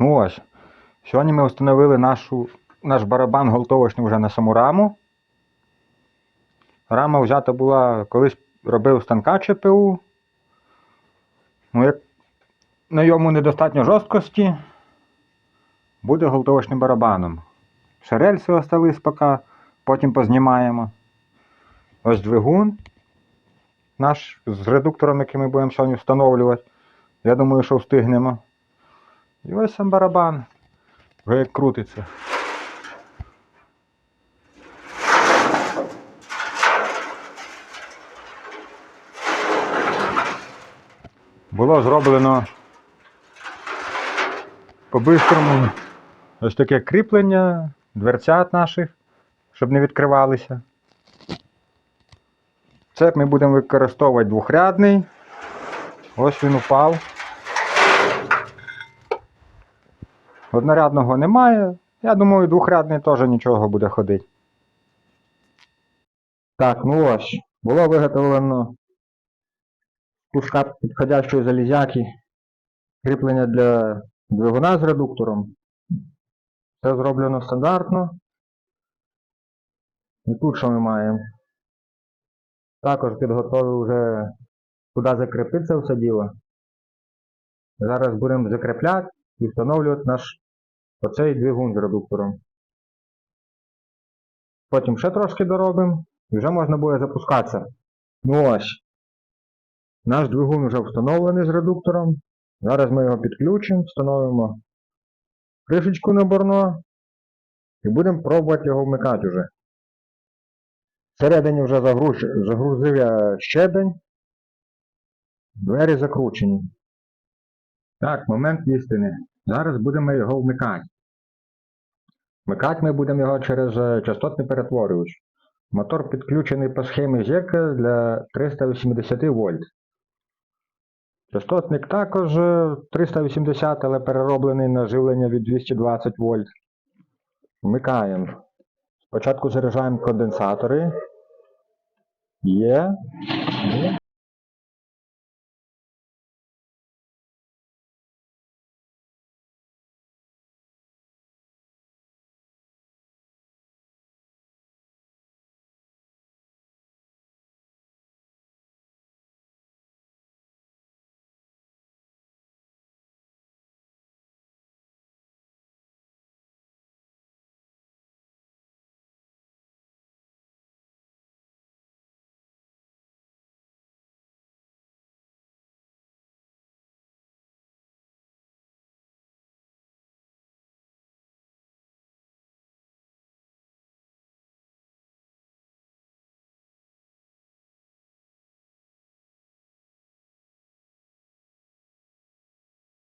Ну ось. Сьогодні ми встановили нашу, наш барабан голтовочний вже на саму раму. Рама взята була, колись робив станка ЧПУ. Ну, як на йому недостатньо жорсткості, буде голтовочним барабаном. Ще рельси остались поки, потім познімаємо. Ось двигун наш з редуктором, який ми будемо сьогодні встановлювати. Я думаю, що встигнемо. І ось сам барабан. Вже як крутиться. Було зроблено по-бистрому ось таке кріплення дверцят наших, щоб не відкривалися. Цеп ми будемо використовувати двохрядний. Ось він упав. Однорядного немає. Я думаю, двохрядний теж нічого буде ходити. Так, ну ось. Було виготовлено куска підходящої залізяки. Кріплення для двигуна з редуктором. Все зроблено стандартно. І тут що ми маємо? Також підготовив вже куди закріпиться все діло. Зараз будемо закріпляти і встановлювати наш оцей двигун з редуктором. Потім ще трошки доробимо і вже можна буде запускатися. Ну ось. Наш двигун вже встановлений з редуктором. Зараз ми його підключимо, встановимо кришечку на борно і будемо пробувати його вмикати вже. Всередині вже загруз... загрузив я щебень. Двері закручені. Так, момент істини. Зараз будемо його вмикати. Вмикати ми будемо його через е, частотний перетворювач. Мотор підключений по схемі зірка для 380 вольт. Частотник також е, 380, але перероблений на живлення від 220 вольт. Вмикаємо. Спочатку заряджаємо конденсатори. Є.